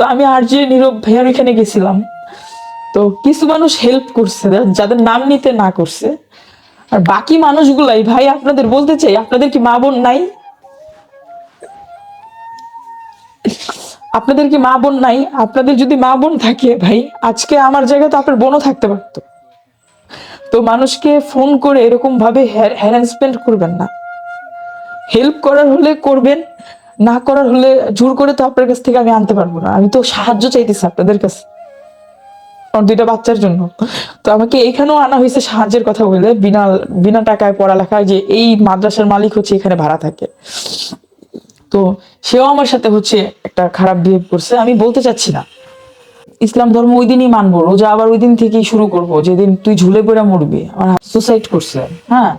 তো আমি আর যে নীরব ভাইয়ার এখানে গেছিলাম। তো কিছু মানুষ হেল্প করছে, যাদের নাম নিতে না করছে। আর বাকি মানুষগুলাই, ভাই, আপনাদের বলতে চাই, আপনাদের কি মা বোন নাই? আপনাদের কি মা বোন নাই? আপনাদের যদি মা বোন থাকে, ভাই, আজকে আমার জায়গায় তো আপনার বোনও থাকতে পারতো। তো মানুষকে ফোন করে এরকম ভাবে হ্যারাসমেন্ট করবেন না। হেল্প করার হলে করবেন না করার হলে জোর করে তো আপনার কাছ থেকে আমি আনতে পারব না। আমি তো সাহায্য চাইতেছি আপনাদের কাছে। আমার দুইটা বাচ্চার জন্য। তো আমাকে এখানেও আনা হয়েছে সাহায্যের কথা বলে, বিনা বিনা টাকায় পড়ালেখায় যে এই মাদ্রাসার মালিক হচ্ছে এখানে ভাড়া থাকে। তো সেও আমার সাথে হচ্ছে একটা খারাপ বিহেভ করছে, আমি বলতে চাচ্ছি না। ইসলাম ধর্ম ওই দিনই মানবো, রোজা আবার ওই দিন থেকেই শুরু করব। যেদিন তুই ঝুলে পড়ে মরবি, আমার সুসাইড করছে। হ্যাঁ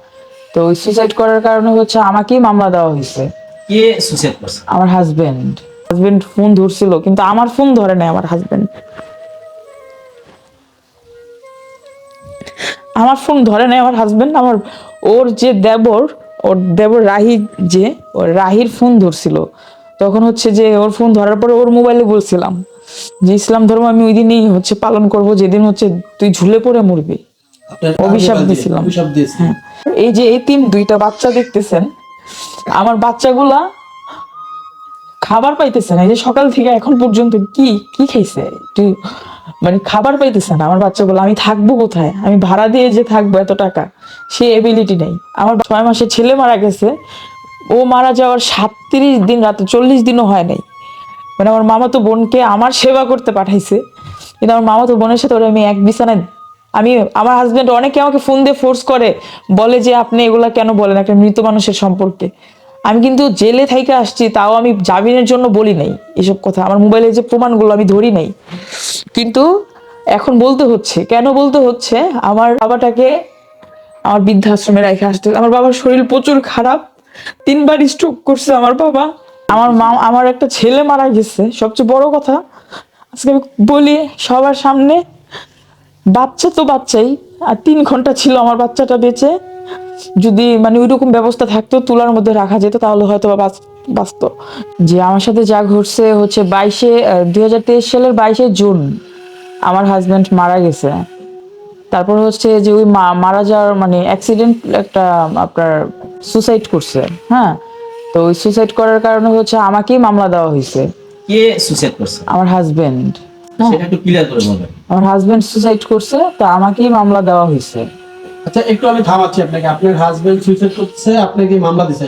তো সুসাইড করার কারণে হচ্ছে আমাকেই মামলা দেওয়া হয়েছে। কে সুসাইড করছে? আমার হাজবেন্ড হাজবেন্ড ফোন ধরছিল কিন্তু আমার ফোন ধরে নাই আমার হাজবেন্ড আমার ফোন ধরে নাই আমার হাজবেন্ড আমার ওর যে দেবর ওর দেবর রাহি যে ওর রাহির ফোন ধরছিল। তখন হচ্ছে যে ওর ফোন ধরার পরে ওর মোবাইলে বলছিলাম যে ইসলাম ধর্ম আমি ওই দিনই হচ্ছে পালন করব যেদিন হচ্ছে তুই ঝুলে পড়ে মরবি। অভিশাপ আগে দিছিলাম। অভিশাপ দিয়েছে হ্যাঁ। এই যে এই তিন দুইটা বাচ্চা দেখতেছেন আমার বাচ্চাগুলা খাবার পাইতেছে না, এই যে সকাল থেকে এখন পর্যন্ত কি কি খাইছে? একটু মানে খাবার পাইতেছে না আমার বাচ্চাগুলো, আমি থাকব কোথায়? আমি ভাড়া দিয়ে যে থাকব এত টাকা, সে এবিলিটি নেই। আমার ছয় মাসে ছেলে মারা গেছে, ও মারা যাওয়ার সাতত্রিশ দিন রাতে, চল্লিশ দিনও হয় নাই। মানে আমার মামাতো বোনকে আমার সেবা করতে পাঠাইছে, কিন্তু আমার মামাতো বোনের সাথে ওরা আমি এক বিছানায় আমি, আমার হাজব্যান্ড অনেকে আমাকে ফোন দিয়ে ফোর্স করে, বলে যে আপনি এগুলা কেন বলেন? একটা মৃত মানুষের সম্পর্কে। আমি কিন্তু জেলে থেকে আসছি, তাও আমি জামিনের জন্য বলি নাই এসব কথা। আমার মোবাইলে যে প্রমাণগুলো আমি ধরি নাই। কিন্তু এখন বলতে হচ্ছে, কেন বলতে হচ্ছে, আমার বাবাটাকে আমার বৃদ্ধাশ্রমে রেখে আসতে আমার বাবার শরীর প্রচুর খারাপ, তিনবার স্ট্রোক করছে আমার বাবা। আমার মা, আমার একটা ছেলে মারা গেছে, সবচেয়ে বড় কথা। আজকে আমি বলি, সবার সামনে বাচ্চা তো বাচ্চাই আর তিন ঘণ্টা ছিল আমার বাচ্চাটা বেঁচে। যদি মানে ওইরকম ব্যবস্থা থাকতো তুলার মধ্যে রাখা যেত তাহলে হয়তো বা বাঁচ- বাঁচতো। যে আমার সাথে যা ঘটছে হচ্ছে বাইশে দুই হাজার তেইশ সালের বাইশে জুন আমার হাজবেন্ড মারা গেছে। তারপর হচ্ছে যে ওই মা- মারা যাওয়ার মানে অ্যাক্সিডেন্ট একটা আপনার সুসাইড করছে হ্যাঁ? তো ওই সুসাইড করার কারণে হচ্ছে আমাকেই মামলা দেওয়া হয়েছে। কে সুসাইড করছে? আমার হাজবেন্ড সেটা একটু ক্লিয়ার করে বলবেন আমার হাজবেন্ড সুসাইড করছে তো আমাকেই মামলা দেওয়া হয়েছে। আচ্ছা একটু আমি থামাচ্ছি আপনাকে। আপনার হাজবেন্ড সুইসাইড করছে আপনাকে মামলা দিছে।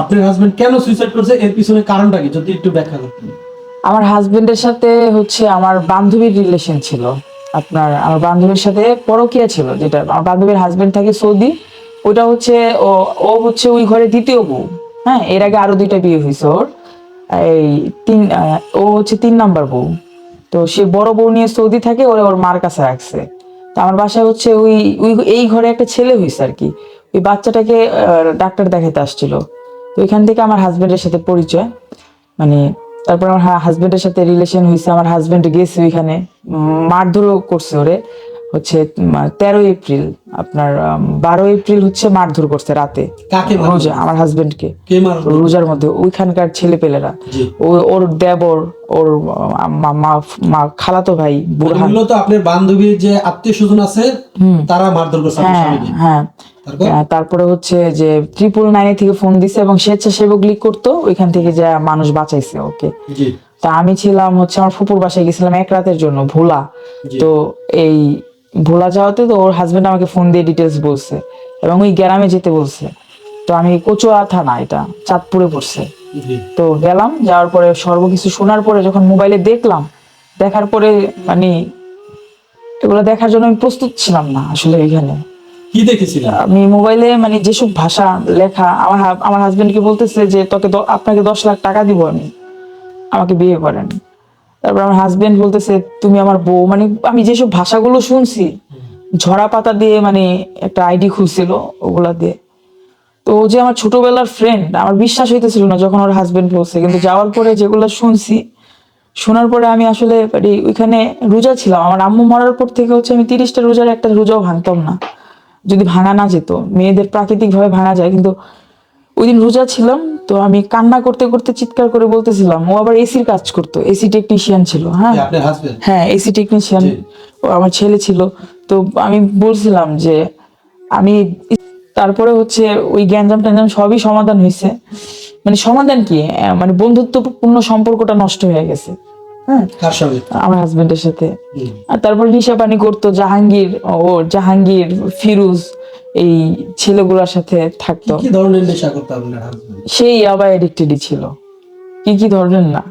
আপনার হাজবেন্ড কেন সুইসাইড করছে? এর পিছনে কারণটা কি? যদি একটু ব্যাখ্যা করতেন। আমার হাজবেন্ডের সাথে হচ্ছে আমার বান্ধবীর রিলেশন ছিল। আপনার আমার বান্ধবীর সাথে পরকিয়া ছিল যেটা আমার বান্ধবীর হাজবেন্ড থাকে সৌদি। ওটা হচ্ছে ও ও হচ্ছে ওই ঘরে দ্বিতীয় বউ। হ্যাঁ এর আগে আরও দুইটা বিয়ে হয়েছে ওর। এই তিন ও হচ্ছে তিন নাম্বার বউ। তো সে বড় বউ নিয়ে সৌদি থাকে, ওরে ওর মার কাছে রাখছে। তো আমার বাসায় হচ্ছে ওই ওই, এই ঘরে একটা ছেলে হয়েছে আর কি। ওই বাচ্চাটাকে ডাক্তার দেখাতে আসছিল। তো ওইখান থেকে আমার হাজবেন্ডের সাথে পরিচয়। মানে তারপর আমার হাজবেন্ডের সাথে রিলেশন হয়েছে আমার হাজবেন্ড গেছে ওইখানে। মারধরও করছে ওরে। হচ্ছে তেরো এপ্রিল আপনার বারো এপ্রিল হচ্ছে মারধর করছে রাতে। রোজা আমার হাজবেন্ডকে কে রোজার মধ্যে ওইখানকার ছেলে পেলেরা ওর দেবর ওর মা- খালাতো ভাই মূলত আপনার বান্ধবীর যে আত্মীয় স্বজন আছে তারা মারধর করছে হ্যাঁ হ্যাঁ। তারপরে? হচ্ছে যে ট্রিপল নাইনে থেকে ফোন দিছে এবং স্বেচ্ছাসেবক লিক করতো ওইখান থেকে যা মানুষ বাঁচাইছে ওকে। তা আমি ছিলাম হচ্ছে আমার ফুপুর বাসায় গেছিলাম এক রাতের জন্য ভোলা। তো এই ভোলা যাওয়াতে তো ওর হাজবেন্ড আমাকে ফোন দিয়ে ডিটেলস বলছে এবং ওই গ্রামে যেতে বলছে। তো আমি কচুয়া থানা এটা চাঁদপুরে পড়ছে। তো গেলাম যাওয়ার পরে সর্বকিছু শোনার পরে যখন মোবাইলে দেখলাম দেখার পরে মানে এগুলো দেখার জন্য আমি প্রস্তুত ছিলাম না আসলে এখানে। কি দেখেছিলেন? আমি মোবাইলে মানে যেসব ভাষা লেখা আমার আমার হাজবেন্ডকে বলতেছে যে তোকে আপনাকে দশ লাখ টাকা দিব আমি। আমাকে বিয়ে করেন। তারপর আমার হাজবেন্ড বলতেছে, তুমি আমার বউ। মানে আমি যেসব ভাষাগুলো শুনছি, ঝরা পাতা দিয়ে মানে একটা আইডি খুলছিল ওগুলা দিয়ে। তো ও যে আমার ছোটবেলার ফ্রেন্ড আমার বিশ্বাস হইতেছিল না যখন ওর হাজবেন্ড বলছে। কিন্তু যাওয়ার পরে যেগুলো শুনছি, শোনার পরে আমি আসলে ওইখানে রোজা ছিলাম। আমার আম্মু মরার পর থেকে হচ্ছে আমি তিরিশটা রোজার একটা রোজাও ভাঙতাম না। যদি ভাঙা না যেত, মেয়েদের প্রাকৃতিক ভাবে ভাঙা যায়, কিন্তু ওই দিন রোজা ছিলাম তো আমি কান্না করতে করতে চিৎকার করে বলতেছিলাম ও আবার এসির কাজ করতো এসি টেকনিশিয়ান ছিল হ্যাঁ? হ্যাঁ এসি টেকনিশিয়ান ও আমার ছেলে ছিল তো আমি বলছিলাম যে আমি তারপরে হচ্ছে ওই গ্যাঞ্জাম ট্যাঞ্জাম সবই সমাধান হয়েছে। মানে সমাধান কি? মানে বন্ধুত্বপূর্ণ সম্পর্কটা নষ্ট হয়ে গেছে হ্যাঁ? আমার হাজবেন্ডের সাথে। আর তারপর নিশা পানি করতো জাহাঙ্গীর ও জাহাঙ্গীর ফিরুজ এই ছেলেগুলোর সাথে থাকতো। কি ধরনের নেশা করতো আপনার হাজবেন্ড সেই আবার এডিক্টেডই ছিল। কি কি ধরনের না?